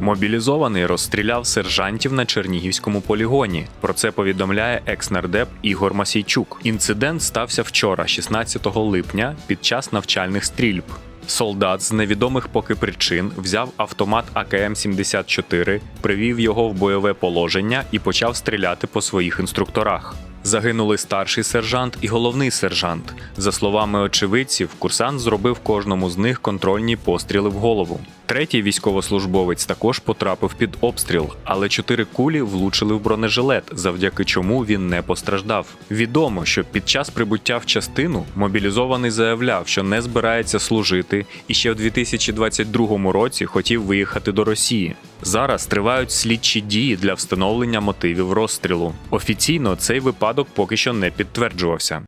Мобілізований розстріляв сержантів на Чернігівському полігоні. Про це повідомляє екс-нардеп Ігор Масійчук. Інцидент стався вчора, 16 липня, під час навчальних стрільб. Солдат з невідомих поки причин взяв автомат АКМ-74, привів його в бойове положення і почав стріляти по своїх інструкторах. Загинули старший сержант і головний сержант. За словами очевидців, курсант зробив кожному з них контрольні постріли в голову. Третій військовослужбовець також потрапив під обстріл, але чотири кулі влучили в бронежилет, завдяки чому він не постраждав. Відомо, що під час прибуття в частину мобілізований заявляв, що не збирається служити, і ще в 2022 році хотів виїхати до Росії. Зараз тривають слідчі дії для встановлення мотивів розстрілу. Офіційно цей випадок поки що не підтверджувався.